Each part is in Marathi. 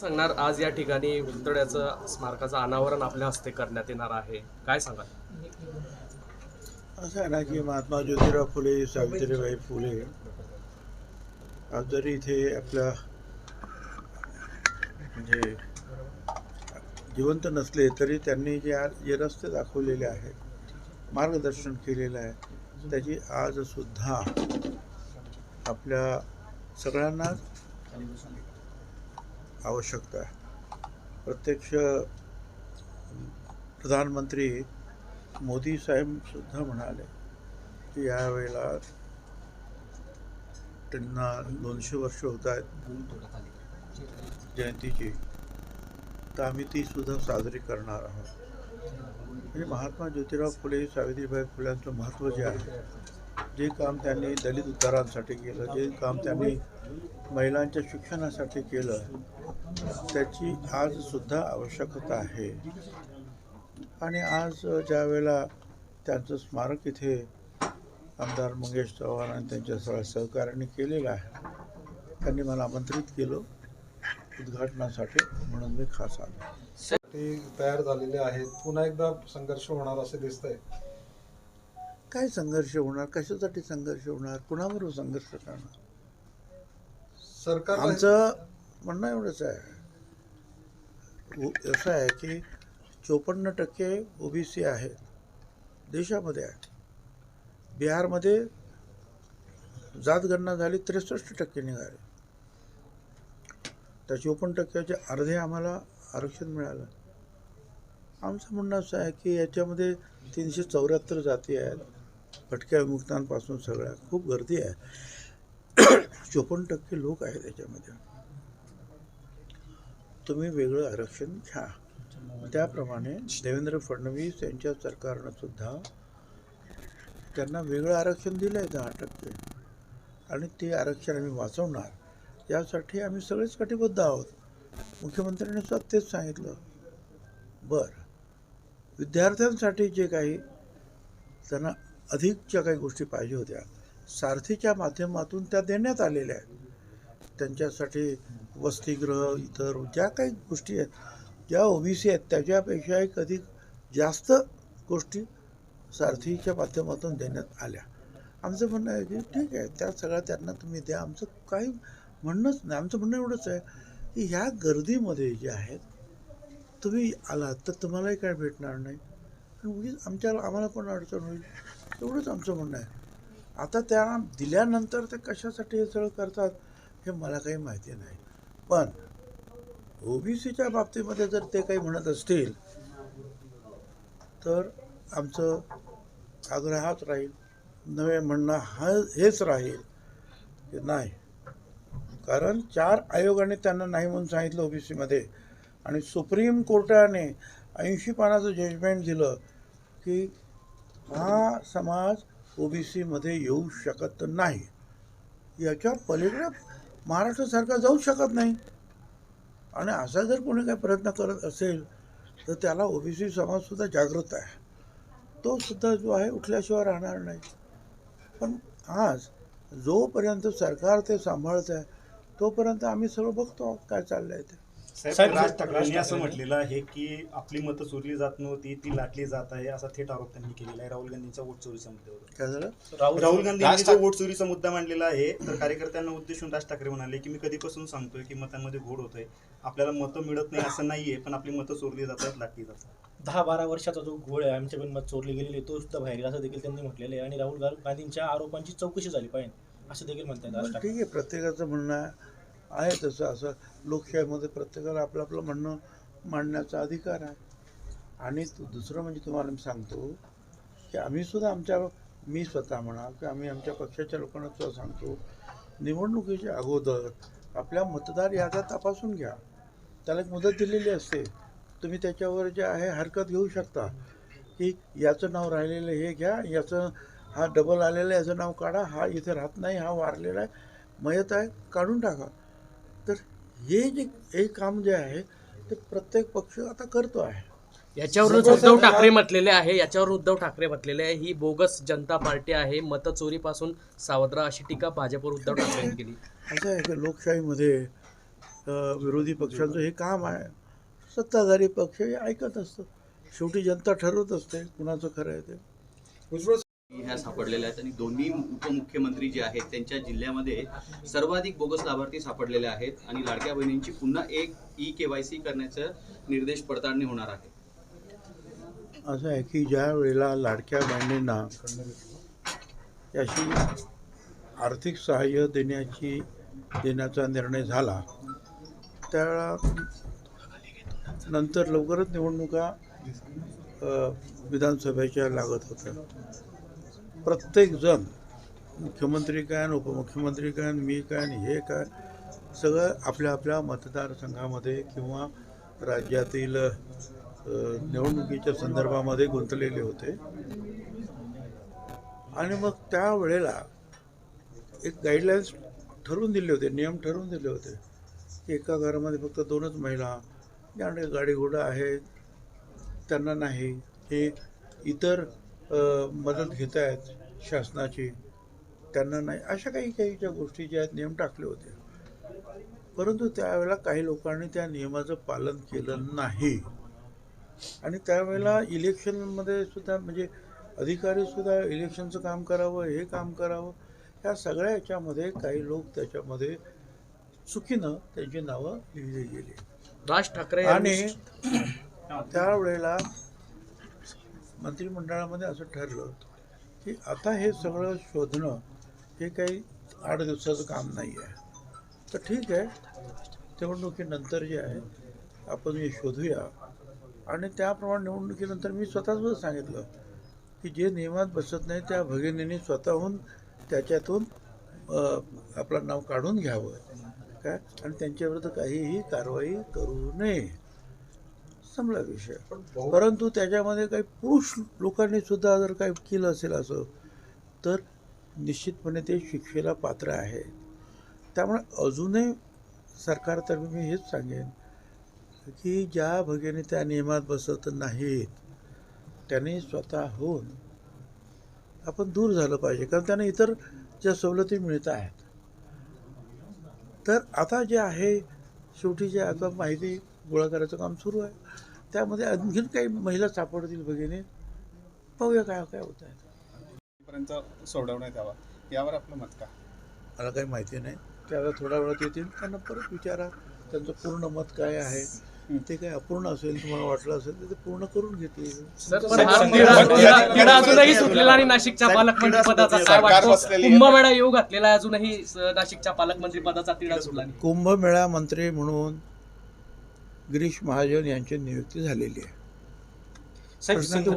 सांगणार आज या ठिकाणी वितळ्याचं स्मारकाचं अनावरण आपल्या हस्ते करण्यात येणार आहे. काय सांगाल? असं आहे ना की महात्मा ज्योतिराव फुले सावित्रीबाई फुले आज जरी इथे आपल्या म्हणजे जिवंत नसले तरी त्यांनी जे आज जे रस्ते दाखवलेले आहेत मार्गदर्शन केलेलं आहे त्याची आजसुद्धा आपल्या सगळ्यांनाच आवश्यकता आहे. प्रत्यक्ष प्रधानमंत्री मोदी साहेबसुद्धा म्हणाले की यावेळेला त्यांना दोनशे वर्ष होत आहेत जयंतीची. तर आम्ही तीसुद्धा साजरी करणार आहोत. म्हणजे महात्मा ज्योतिराव फुले सावित्रीबाई फुल्यांचं महत्त्व जे आहे जे काम त्यांनी दलित उद्धारांसाठी केलं जे काम त्यांनी महिलांच्या शिक्षणासाठी केलं त्याची आजसुद्धा आवश्यकता आहे. आणि आज ज्या वेळेला त्यांचं स्मारक इथे आमदार मंगेश चव्हाण आणि त्यांच्या सगळ्या सहकार्याने केलेलं आहे त्यांनी मला आमंत्रित केलं उद्घाटनासाठी म्हणून मी खास आलो. ते तयार झालेले आहेत. पुन्हा एकदा संघर्ष होणार असे दिसतंय. काय संघर्ष होणार? कशासाठी संघर्ष होणार? कुणाबरोबर संघर्ष करणार? सरकार आमचं म्हणणं एवढंच आहे. असं आहे की चोपन्न टक्के ओबीसी आहेत. देशामध्ये आहे. बिहारमध्ये जातगणना झाली त्रेसष्ट टक्के निघाले. त्या चोपन्न टक्क्याचे अर्धे आम्हाला आरक्षण मिळालं. आमचं म्हणणं असं आहे की याच्यामध्ये तीनशे चौऱ्याहत्तर जाती आहेत. फटक्या विमुक्तांपासून सगळ्या. खूप गर्दी आहे. चोपन्न टक्के लोक आहेत त्याच्यामध्ये. तुम्ही वेगळं आरक्षण घ्या. त्याप्रमाणे देवेंद्र फडणवीस यांच्या सरकारनं सुद्धा त्यांना वेगळं आरक्षण दिलं आहे दहा टक्के. आणि ते आरक्षण आम्ही वाचवणार. यासाठी आम्ही सगळेच कटिबद्ध आहोत. मुख्यमंत्र्यांनी सुद्धा तेच सांगितलं. बरं. विद्यार्थ्यांसाठी जे काही त्यांना अधिकच्या काही गोष्टी पाहिजे होत्या. सारथीच्या माध्यमातून त्या देण्यात आलेल्या आहेत. त्यांच्यासाठी वसतिगृह इतर ज्या काही गोष्टी आहेत ज्या ओबीसी आहेत त्याच्यापेक्षा एक अधिक जास्त गोष्टी सारथीच्या माध्यमातून देण्यात आल्या. आमचं म्हणणं आहे की ठीक आहे त्या सगळ्या त्यांना तुम्ही द्या. आमचं काही म्हणणंच नाही. आमचं म्हणणं एवढंच आहे की ह्या गर्दीमध्ये जे आहेत तुम्ही आलात तर तुम्हालाही काय भेटणार नाही. आणि उगीच आमच्या आम्हाला पण अडचण होईल? एवढंच आमचं म्हणणं आहे. आता त्या दिल्यानंतर ते कशासाठी हे सगळं करतात हे मला काही माहिती नाही. पण ओबीसीच्या बाबतीमध्ये जर ते काही म्हणत असतील तर आमचं आग्रहात राहील नवे म्हणणं हा हेच राहील की नाही. कारण चार आयोगाने त्यांना नाही म्हणून सांगितलं ओबीसीमध्ये आणि सुप्रीम कोर्टाने ऐंशी पानाचं जजमेंट दिलं की हा समाज ओबीसीमध्ये येऊ शकत नाही. याच्या पलीकडे महाराष्ट्र सरकार जाऊ शकत नाही. आणि असा जर कोणी काही प्रयत्न करत असेल तर त्याला ओबीसी समाजसुद्धा जागृत आहे. तो सुद्धा जो आहे उठल्याशिवाय राहणार नाही. पण आज जोपर्यंत सरकार ते सांभाळत आहे तोपर्यंत आम्ही सर्व बघतो काय चाललं आहे ते. साहेब राज ठाकरेंनी असं म्हटलेलं आहे की आपली मतं चोरली जात नव्हती ती लाटली जात आहे असा थेट आरोप त्यांनी केलेला आहे. राहुल गांधींचा वोट चोरीचा मुद्द्यावर. राहुल गांधी यांनी वोट चोरीचा मुद्दा मांडलेला आहे तर कार्यकर्त्यांना उद्देशून राज ठाकरे म्हणाले की मी कधीपासून सांगतोय की मतांमध्ये घोड होतोय. आपल्याला मतं मिळत नाही असं नाहीये पण आपली मतं चोरली जातात लाटली जातात. दहा बारा वर्षाचा जो घोळ आहे आमच्या पण मत चोरली गेलेली आहे, तो सुद्धा बाहेर असं देखील त्यांनी म्हटलेलं आहे. आणि राहुल गांधींच्या आरोपांची चौकशी झाली पाहिजे असं देखील म्हणतात ठाकरे. ठीक आहे प्रत्येकाचं म्हणणं आहे तसं असं लोकशाहीमध्ये प्रत्येकाला आपलं आपलं म्हणणं मांडण्याचा अधिकार आहे. आणि दुसरं म्हणजे तुम्हाला मी सांगतो की आम्ही सुद्धा आमच्या मी स्वतः म्हणा की आम्ही आमच्या पक्षाच्या लोकांना सुद्धा सांगतो निवडणुकीच्या अगोदर आपल्या मतदार याद्या तपासून घ्या. त्याला एक मुदत दिलेली असते. तुम्ही त्याच्यावर जे आहे हरकत घेऊ शकता. की याचं नाव राहिलेलं हे घ्या याचं हा डबल आलेला याचं नाव काढा हा इथे राहत नाही हा वारलेला आहे मयत आहे काढून टाका. तर हे जे हे काम जे आहे ते प्रत्येक पक्ष आता करतो आहे. याच्यावरूनच उद्धव ठाकरे म्हटलेले आहे याच्यावर उद्धव ठाकरे म्हटलेले आहे ही बोगस जनता पार्टी आहे मतचोरीपासून सावध राहा अशी टीका भाजपवर उद्धव ठाकरेंनी केली. असं आहे की लोकशाहीमध्ये अ, विरोधी पक्षांचं हे काम आहे. सत्ताधारी पक्ष हे ऐकत असतं. शेवटी जनता ठरवत असते कुणाचं खरं आहे ते. भुजबळ ह्या सापडलेल्या आहेत आणि दोन्ही उपमुख्यमंत्री जे आहेत त्यांच्या जिल्ह्यामध्ये सर्वाधिक बोगस लाभार्थी सापडलेले आहेत. आणि लाडक्या बहिणींची पुन्हा एक ई के वाय सी करण्याचा निर्देश पडताळणी होणार आहे. असं आहे की ज्या वेळेला लाडक्या बहिणींना अशी आर्थिक सहाय्य देण्याची देण्याचा निर्णय झाला त्यावेळा नंतर लवकरच निवडणुका विधानसभेच्या लागत होत्या. प्रत्येकजण मुख्यमंत्री काय आणि उपमुख्यमंत्री काय आणि मी काय आणि हे काय सगळं आपल्या आपल्या मतदारसंघामध्ये किंवा राज्यातील निवडणुकीच्या संदर्भामध्ये गुंतलेले होते. आणि मग त्यावेळेला एक गाईडलाईन्स ठरवून दिले होते नियम ठरवून दिले होते की एका घरामध्ये फक्त दोनच महिला ज्याकडे गाडी घोडा त्यांना नाही हे इतर मदत घेत आहेत शासनाची त्यांना नाही अशा काही काही ज्या गोष्टी ज्या आहेत नियम टाकले होते. परंतु त्यावेळेला काही लोकांनी त्या नियमाचं पालन केलं नाही. आणि त्यावेळेला इलेक्शनमध्ये सुद्धा म्हणजे अधिकारी सुद्धा इलेक्शनचं काम करावं हे काम करावं या सगळ्या याच्यामध्ये काही लोक त्याच्यामध्ये चुकीनं त्यांची नावं लिहिली गेली. राज ठाकरे आणि त्यावेळेला मंत्रिमंडळामध्ये असं ठरलं की आता हे सगळं शोधणं हे काही आठ दिवसाचं काम नाही आहे. तर ठीक आहे निवडणुकीनंतर जे आहे आपण हे शोधूया. आणि त्याप्रमाणे निवडणुकीनंतर मी स्वतःच सांगितलं की जे नियमात बसत नाही त्या भगिनींनी स्वतःहून त्याच्यातून आपलं नाव काढून घ्यावं. काय? आणि त्यांच्याविरुद्ध काहीही कारवाई करू नये. संपला विषय. परंतु त्याच्यामध्ये काही पुरुष लोकांनी सुद्धा जर काही केलं असेल असं तर निश्चितपणे ते शिक्षेला पात्र आहे. त्यामुळे अजूनही सरकारतर्फे मी हेच सांगेन की ज्या भगिनी त्या नियमात बसत नाहीत त्यांनी स्वतःहून आपण दूर झालं पाहिजे. कारण त्यांना इतर ज्या सवलती मिळत आहेत. तर आता जे आहे शेवटी जे आता माहिती गोळा करायचं काम सुरू आहे. त्यामध्ये आणखीन काही महिला सापडतील भगिनी. पाहूया काय काय होत आहे. पर्यंत सोडवण्यात यावा. यावर आपलं मत काय मला काही माहिती नाही. त्याला थोड्या वेळात येतील. त्यांना परत विचारा. त्यांचं पूर्ण मत काय आहे? ते काही अपूर्ण असेल तुम्हाला वाटलं असेल तर ते पूर्ण करून घेतील. हा सुटलेला आणि नाशिकच्या पालकमंत्री पदाचा. काय वाटतो. कुंभमेळा येऊ घातलेला आहे अजूनही नाशिकच्या पालकमंत्री पदाचा तिढा सुटला नाही. कुंभमेळा मंत्री म्हणून गिरीश महाजन यांची नियुक्ती झालेली आहे.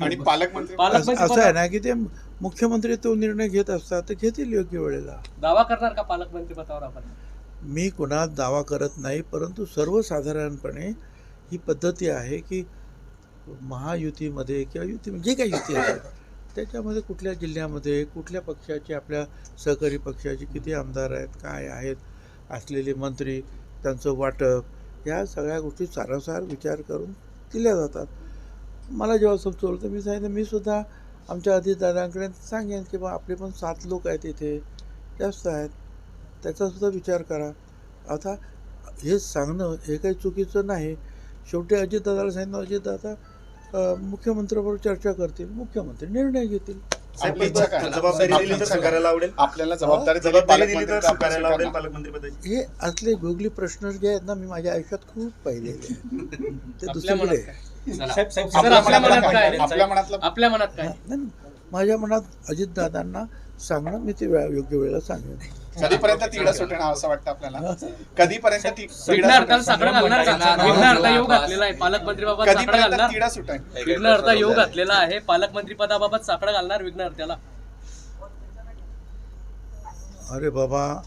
आणि पालकमंत्री असं आहे ना की ते मुख्यमंत्री तो निर्णय घेत असतात तर घेतील योग्य वेळेला. दावा करणार का पालकमंत्री पदावर आपण? मी कुणात दावा करत नाही परंतु सर्वसाधारणपणे ही पद्धती आहे की महायुतीमध्ये किंवा युती जे काही युती आहे त्याच्यामध्ये कुठल्या जिल्ह्यामध्ये कुठल्या पक्षाचे आपल्या सहकारी पक्षाचे किती आमदार आहेत काय आहेत असलेले मंत्री त्यांचं वाटप ह्या सगळ्या गोष्टी सारासार विचार करून दिल्या जातात. मला जेव्हा सुचवलं तर मी सांगितलं मी सुद्धा आमच्या अधिदारांकडे सांगेन की बा आपले पण सात लोक आहेत इथे जास्त आहेत. त्याचासुद्धा विचार करा. आता हे सांगणं हे काही चुकीचं नाही. शेवटी अजितदादाला सांगितलं अजितदादा अं, मुख्यमंत्र्याबरोबर चर्चा करतील मुख्यमंत्री निर्णय घेतील. साहेब, आपली इच्छा काय? जबाबदारी दिली तर आपली इच्छा काय? स्वीकारायला आवडेल आपल्याला जबाबदारी दिली जबाबदारी दिली तर पालकमंत्र्यांचा आपण स्वीकारायला आवडेल स्वीकारणार. पालकमंत्री पदाची हे असले गोगली प्रश्न जे आहेत ना मी माझ्या आयुष्यात खूप पाहिलेले आहेत. ते दुसरीकडे मनात आहे. काय? साहेब साहेब सर, आपल्या मनात काय काय? आहे? आपल्या मनातलं आपल्या मनात काय नाही, नाही. माझ्या मनात अजितदादांना सांगणं मी ते वेळा योग्य वेळेला सांगेन कधीपर्यंत तिढा सुटणार असं वाटतं आपल्याला? कधीपर्यंत ती सुटेल? साकडं घालणार का? अर्था योग घातलेला आहे. पालकमंत्री साकडं कधीपर्यंत घालणार. तिढा सुटेल? विघ्न अर्था योग घातलेला आहे. पालकमंत्री पदाबाबत साकडं घालणार विघ्न अर्त्याला अरे बाबा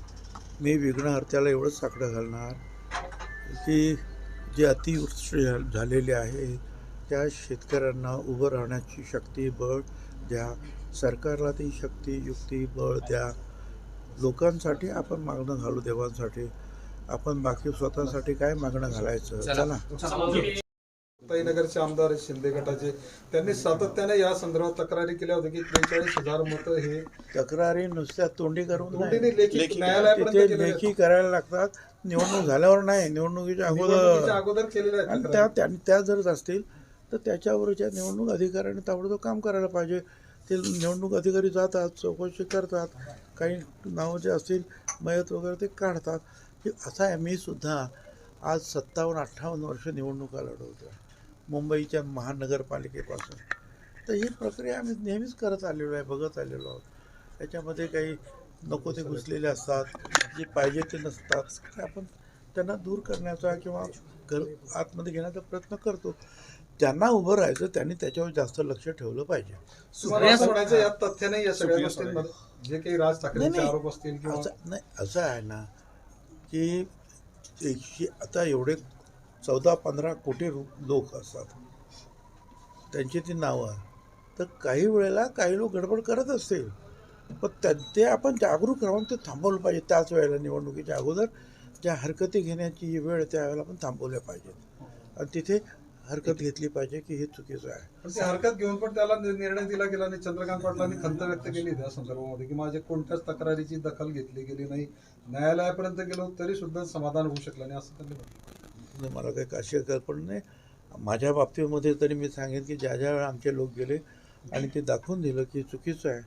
मी विघ्नहर्त्याला एवढंच साकडं घालणार की जे अतिवृष्टी झा- झालेली आहे त्या शेतकऱ्यांना उभं राहण्याची शक्ती बळ द्या. सरकारला ती शक्ती युक्ती बळ द्या. लोकांसाठी आपण मागणं घालू देवांसाठी. आपण बाकी स्वतःसाठी काय मागणं घालायचं? चला. मुक्ताईनगरचे आमदार शिंदे गटाचे त्यांनी सातत्याने या संदर्भात तक्रारी केल्या होत्या की त्रेचाळीस हजार मतं हे तक्रारी नुसत्या तोंडी करून तोंडीने लेखी न्यायालयापर्यंत तिथे केलेल्या लेखी आहेत. करायला लागतात. निवडणूक झाल्यावर नाही निवडणुकीच्या निवडणुकीच्या अगोदर अगोदर केलेल्या आहेत आणि तक्रारी. त्या त्या त्या जर असतील तर त्याच्यावरच्या निवडणूक अधिकाऱ्याने ताबडतोब काम करायला पाहिजे. ते निवडणूक अधिकारी जातात चौकशी करतात. काही नावं जे असतील मयत वगैरे ते काढतात. की असा आहे मी सुद्धा आज सत्तावन्न अठ्ठावन्न वर्ष निवडणुका लढवतो मुंबईच्या महानगरपालिकेपासून. तर ही प्रक्रिया आम्ही नेहमीच करत आलेलो आहे बघत आलेलो आहोत. त्याच्यामध्ये काही नको ते घुसलेले असतात जे पाहिजे ते नसतात. ते आपण त्यांना दूर करण्याचा किंवा घर आतमध्ये घेण्याचा प्रयत्न करतो. त्यांना उभं राहायचं त्यांनी त्याच्यावर जास्त लक्ष ठेवलं पाहिजे. यात तथ्य नाही या सगळ्या गोष्टींमध्ये जे काही राज ठाकरेंचे नाही, आरोप असतील किंवा असं नाही असं आहे ना की एकशे आता एवढे चौदा पंधरा कोटी रू- लोक असतात. त्यांची ती नावं तर काही वेळेला काही लोक गडबड करत असतील. पण त्या ते आपण जागरूक राहून ते थांबवलं पाहिजे. त्याच वेळेला निवडणुकीच्या अगोदर ज्या हरकती घेण्याची ही वेळ त्यावेळेला आपण थांबवल्या पाहिजेत. आणि तिथे हरकत घेतली पाहिजे की हे चुकीचं आहे. पण ती हरकत घेऊन पण त्याला नि- निर्णय दिला गेला आणि चंद्रकांत पाटलांनी खंत व्यक्त केली त्या संदर्भामध्ये की माझ्या कोणत्याच तक्रारीची दखल घेतली गेली नाही. न्यायालयापर्यंत गेलो तरी सुद्धा समाधान होऊ शकलं नाही असं त्यांनी म्हटलं. म्हणजे मला काही अशी कल्पना नाही. माझ्या बाबतीमध्ये तरी मी सांगेन की ज्या ज्या वेळा आमचे लोक गेले आणि ते दाखवून दिलं की चुकीचं आहे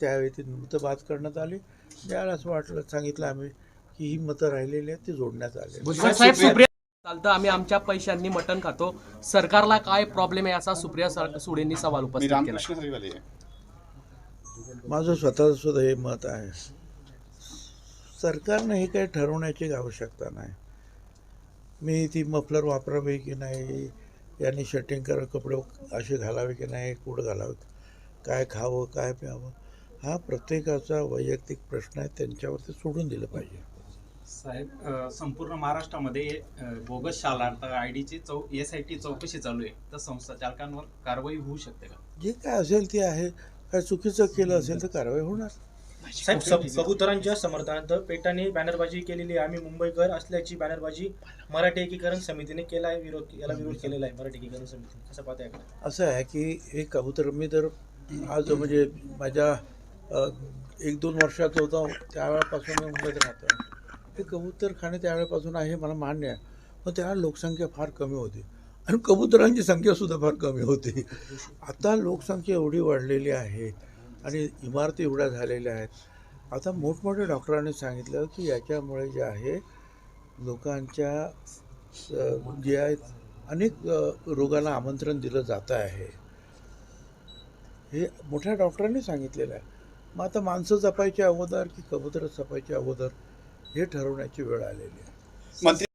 त्यावेळी ती मतं बाद करण्यात आली. ज्यावेळेला असं वाटलं सांगितलं आम्ही की ही मतं राहिलेली आहेत ती जोडण्यात आली भुजबळ साहेब सुप्रिया चालतं आम्ही आमच्या पैशांनी मटण खातो. सरकारला काय प्रॉब्लेम आहे असा सुप्रिया सर- सुळेंनी सवाल मी उपस्थित केला. रामकृष्ण हरिवाले आहे. माझं स्वतःचं सुद्धा हे मत आहे. सरकारनं हे काही ठरवण्याची आवश्यकता नाही. मी ती मफलर वापरावी की नाही यांनी शटिंग कर कपडे असे घालावे की नाही कुठं घालावेत काय खावं काय प्यावं हा प्रत्येकाचा वैयक्तिक प्रश्न आहे. त्यांच्यावरती सोडून दिलं पाहिजे. साहेब अ, संपूर्ण महाराष्ट्रामध्ये बोगस शाळा आय डीची चौ एस आय टी चौकशी चालू आहे. तर संस्था चालकांवर कारवाई होऊ शकते का? जे काय असेल ते आहे. काय चुकीचं केलं असेल तर कारवाई होणार. साहेब सब- कबुतरांच्या समर्थनार्थ पेटाने बॅनरबाजी केलेली आहे. आम्ही मुंबईकर असल्याची बॅनरबाजी मराठी एकीकरण समितीने केला आहे. विरोध याला विरोध केलेला आहे मराठी एकीकरण समितीने. कसं पाहताय का असं आहे की हे कबूतर मी तर आज म्हणजे माझ्या एक दोन वर्षाचा होता. त्यावेळेपासून मी मुंबईत राहतो हे कबूतर खाणे त्यावेळेपासून आहे मला मान्य आहे. पण त्यावेळेला लोकसंख्या फार कमी होती. आणि कबुतरांची संख्यासुद्धा फार कमी होती. आता लोकसंख्या एवढी वाढलेली आहे आणि इमारती एवढ्या झालेल्या आहेत. आता मोठमोठ्या डॉक्टरांनी सांगितलं की याच्यामुळे जे आहे लोकांच्या जे आहेत अनेक रोगाला आमंत्रण दिलं जात आहे. हे मोठ्या डॉक्टरांनी सांगितलेलं आहे. मग आता माणसं जपायच्या अगोदर की कबूतर जपायच्या अगोदर? हे ठरवण्याची वेळ आलेली आहे. मंत्री